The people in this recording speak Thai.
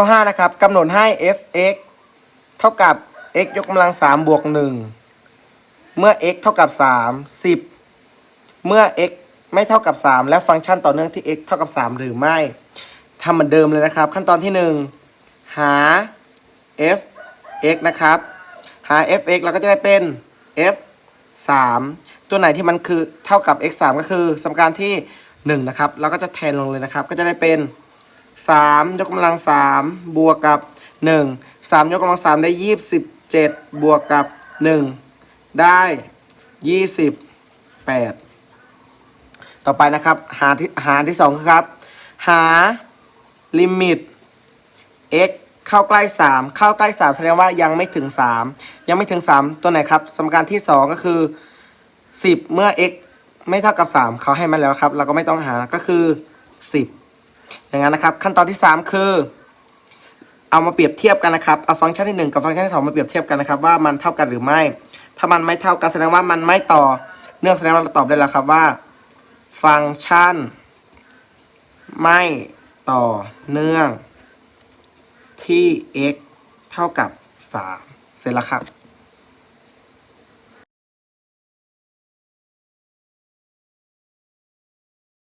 ข้อ 5 นะครับกำหนดให้ f(x) เท่ากับ x ยกกำลัง 3 บวก 1 เมื่อ x เท่ากับ 3 10 เมื่อ x ไม่เท่ากับ 3 และฟังก์ชันต่อเนื่องที่ x เท่ากับ 3 หรือไม่ทำเหมือนเดิมเลยนะครับ ขั้นตอนที่ 1 หา f x นะครับ หา f x เราก็จะได้เป็น f 3 ตัวไหนที่มันคือเท่ากับ x 3ก็คือสมการที่ 1 นะครับ เราก็จะแทนลงเลยนะครับ ก็จะได้เป็น 3ยกกำลัง3บวกกับ1 3ยกกำลัง3ได้27บวกกับ1ได้28ต่อไปนะครับ หาที่หาที่2คือครับ หาลิมิต x เข้าใกล้ 3 เข้าใกล้ 3 แสดงว่ายังไม่ถึง 3 ยังไม่ถึง 3 ตัวไหนครับ สมการที่ 2 ก็คือ 10 เมื่อ x ไม่เท่ากับ 3 เขาให้มาแล้วครับ เราก็ไม่ต้องหาก็คือ 10 อย่างนั้นนะครับ ขั้นตอนที่ 3 คือ เอามาเปรียบเทียบกันนะครับเอาฟังก์ชันที่ 1 กับฟังก์ชันที่ 2 มาเปรียบเทียบกันนะครับ ว่ามันเท่ากันหรือไม่ ถ้ามันไม่เท่ากันแสดงว่ามันไม่ต่อ เนื่องแสดงว่าเราตอบได้แล้วครับว่า ฟังก์ชัน ไม่ต่อเนื่องที่ x เท่ากับ 3 เสร็จแล้วครับ